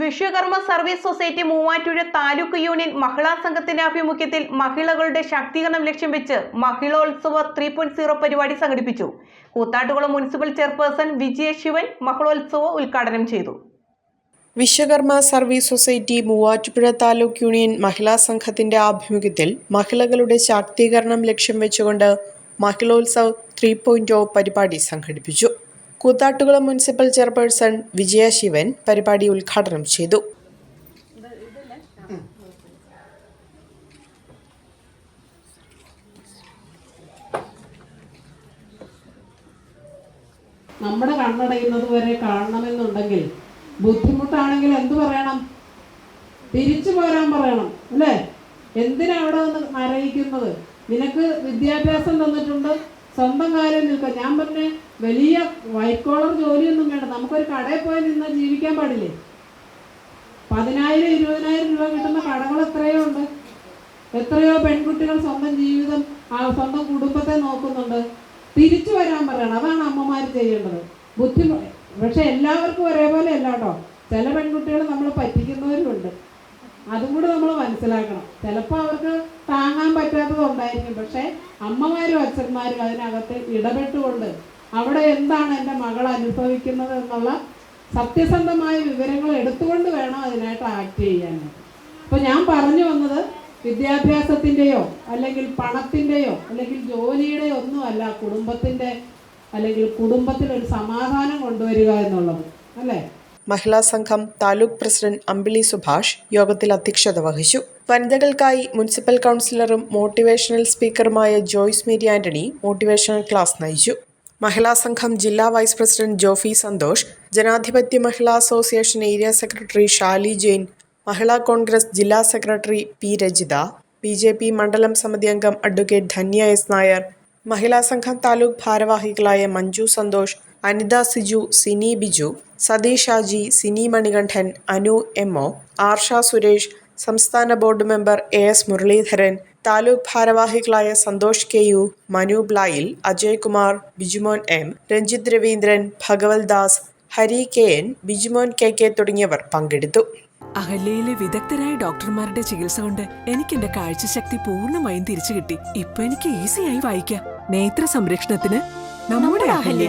Vishwakarma service society മൂവാറ്റൂര് taluk union മഹിളാ സംഘത്തിന്റെ ആഭിമുഖ്യത്തിൽ മഹിളകളുടെ ശാക്തീകരണം ലക്ഷ്യം വെച്ച് മഹിളോത്സവ ത്രീ പോയിന്റ് സീറോ പരിപാടി സംഘടിപ്പിച്ചു. കൂത്താട്ടുകുളം മുനിസിപ്പൽ ചെയർപേഴ്സൺ വിജയ ശിവൻ മഹിളോത്സവ ഉദ്ഘാടനം ചെയ്തു. Vishwakarma service society Muvattupuzha taluk union മഹിളാ സംഘത്തിന്റെ ആഭിമുഖ്യത്തിൽ മഹിളകളുടെ ശാക്തീകരണം ലക്ഷ്യം വെച്ചുകൊണ്ട് മഹിളോത്സവ് ത്രീ പരിപാടി സംഘടിപ്പിച്ചു. കൂത്താട്ടുകുളം മുനിസിപ്പൽ ചെയർപേഴ്സൺ വിജയ ശിവൻ പരിപാടി ഉദ്ഘാടനം ചെയ്തു. നമ്മുടെ കണ്ണടയുന്നത് വരെ കാണണമെന്നുണ്ടെങ്കിൽ ബുദ്ധിമുട്ടാണെങ്കിൽ എന്ത് പറയണം? തിരിച്ചു പോരാൻ പറയണം അല്ലേ? എന്തിനാ അവിടെ നിന്ന് അറിയിക്കുന്നത് നിനക്ക് വിദ്യാഭ്യാസം തന്നിട്ടുണ്ട്? സ്വന്തം കാര്യം നിൽക്കുക. ഞാൻ പറഞ്ഞ വലിയ വൈറ്റ് കോളർ ജോലിയൊന്നും വേണ്ട. നമുക്കൊരു കടയിൽ പോയി നിന്ന് ജീവിക്കാൻ പാടില്ലേ? പതിനായിരം ഇരുപതിനായിരം രൂപ കിട്ടുന്ന കടകൾ എത്രയോ ഉണ്ട്. എത്രയോ പെൺകുട്ടികൾ സ്വന്തം ജീവിതം സ്വന്തം കുടുംബത്തെ നോക്കുന്നുണ്ട്. തിരിച്ചു വരാൻ പറയണം. അതാണ് അമ്മമാർ ചെയ്യേണ്ടത്. ബുദ്ധിമുട്ട് പക്ഷെ എല്ലാവർക്കും ഒരേപോലെ അല്ല കേട്ടോ. ചില പെൺകുട്ടികൾ നമ്മൾ പറ്റിക്കുന്നവരുമുണ്ട്. അതും കൂടി നമ്മൾ മനസ്സിലാക്കണം. ചിലപ്പോൾ അവർക്ക് താങ്ങാൻ പറ്റാത്തതുണ്ടായിരിക്കും പക്ഷേ അമ്മമാരും അച്ഛന്മാരും അതിനകത്ത് ഇടപെട്ടുകൊണ്ട് അവിടെ എന്താണ് എന്റെ മകൾ അനുഭവിക്കുന്നത് എന്നുള്ള സത്യസന്ധമായ വിവരങ്ങൾ എടുത്തുകൊണ്ട് വേണം അതിനായിട്ട് ആക്ട് ചെയ്യാൻ. അപ്പോൾ ഞാൻ പറഞ്ഞു വന്നത് വിദ്യാഭ്യാസത്തിന്റെയോ അല്ലെങ്കിൽ പണത്തിന്റെയോ അല്ലെങ്കിൽ ജോലിയുടെയോ ഒന്നുമല്ല കുടുംബത്തിന്റെ അല്ലെങ്കിൽ കുടുംബത്തിൽ ഒരു സമാധാനം കൊണ്ടുവരിക എന്നുള്ളത്. അല്ലേ? മഹിളാ സംഘം താലൂക്ക് പ്രസിഡന്റ് അമ്പിളി സുഭാഷ് യോഗത്തിൽ അധ്യക്ഷത വഹിച്ചു. വനിതകൾക്കായി മുനിസിപ്പൽ കൗൺസിലറും motivational സ്പീക്കറുമായ Joyce Mary Antony motivational class നയിച്ചു. മഹിളാ സംഘം ജില്ലാ വൈസ് പ്രസിഡന്റ് ജോഫി സന്തോഷ് ജനാധിപത്യ മഹിളാ association area secretary Shali Jain Mahila Congress ജില്ലാ secretary P Rajitha B J P മണ്ഡലം സമിതി അംഗം അഡ്വക്കേറ്റ് ധന്യ എസ് നായർ മഹിളാ സംഘം താലൂക്ക് ഭാരവാഹികളായ മഞ്ജു സന്തോഷ് അനിത സിജു സിനി ബിജു സതീഷ് ഷാജി സിനി മണികണ്ഠൻ അനു എം ഒ ആർഷ സുരേഷ് സംസ്ഥാന board member A S Muraleedharan taluk ഭാരവാഹികളായ Santhosh K U Manu ബ്ലായിൽ Ajaykumar Bijumon M Ranjith Raveendran Bhagavath Das Hari K N Bijumon K K തുടങ്ങിയവർ പങ്കെടുത്തു. അഹല്യയിലെ വിദഗ്ധരായ ഡോക്ടർമാരുടെ ചികിത്സ കൊണ്ട് എനിക്ക് എന്റെ കാഴ്ചശക്തി പൂർണമായും തിരിച്ചു കിട്ടി. ഇപ്പൊ എനിക്ക് ഈസിയായി വായിക്കാം. നേത്ര സംരക്ഷണത്തിന് നമ്മുടെ Ahalya.